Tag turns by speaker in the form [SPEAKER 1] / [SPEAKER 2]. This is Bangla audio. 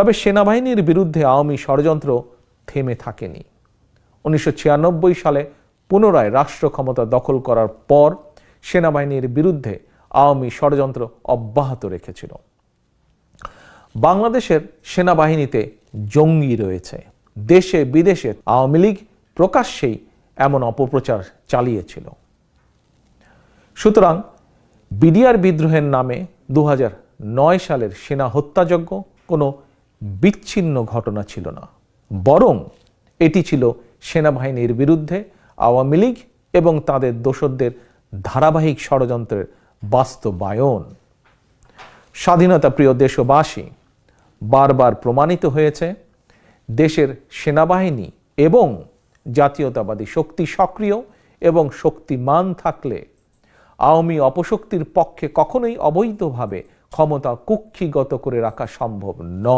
[SPEAKER 1] তবে সেনাবাহিনীর বিরুদ্ধে আওয়ামী ষড়যন্ত্র থেমে থাকেনি। উনিশশো সালে পুনরায় রাষ্ট্র ক্ষমতা দখল করার পর সেনাবাহিনীর বিরুদ্ধে আওয়ামী ষড়যন্ত্র অব্যাহত রেখেছিল। বাংলাদেশের সেনাবাহিনীতে জঙ্গি রয়েছে। দেশে বিদেশে আওয়ামী লীগ প্রকাশ্যেই এমন অপপ্রচার চালিয়েছিল। সুতরাং বিডিআর বিদ্রোহের নামে দু সালের সেনা হত্যাযজ্ঞ কোনো বিচ্ছিন্ন ঘটনা ছিল না। বরং এটি ছিল সেনাবাহিনীর বিরুদ্ধে আওয়ামী লীগ এবং তাদের দোসরদের ধারাবাহিক ষড়যন্ত্রের বাস্তবায়ন। স্বাধীনতা প্রিয় দেশবাসী, বারবার প্রমাণিত হয়েছে, দেশের সেনাবাহিনী এবং জাতীয়তাবাদী শক্তি সক্রিয় এবং শক্তিমান থাকলে আওয়ামী অপশক্তির পক্ষে কখনোই অবৈধভাবে ক্ষমতা কুক্ষিগত করে রাখা সম্ভব নয়।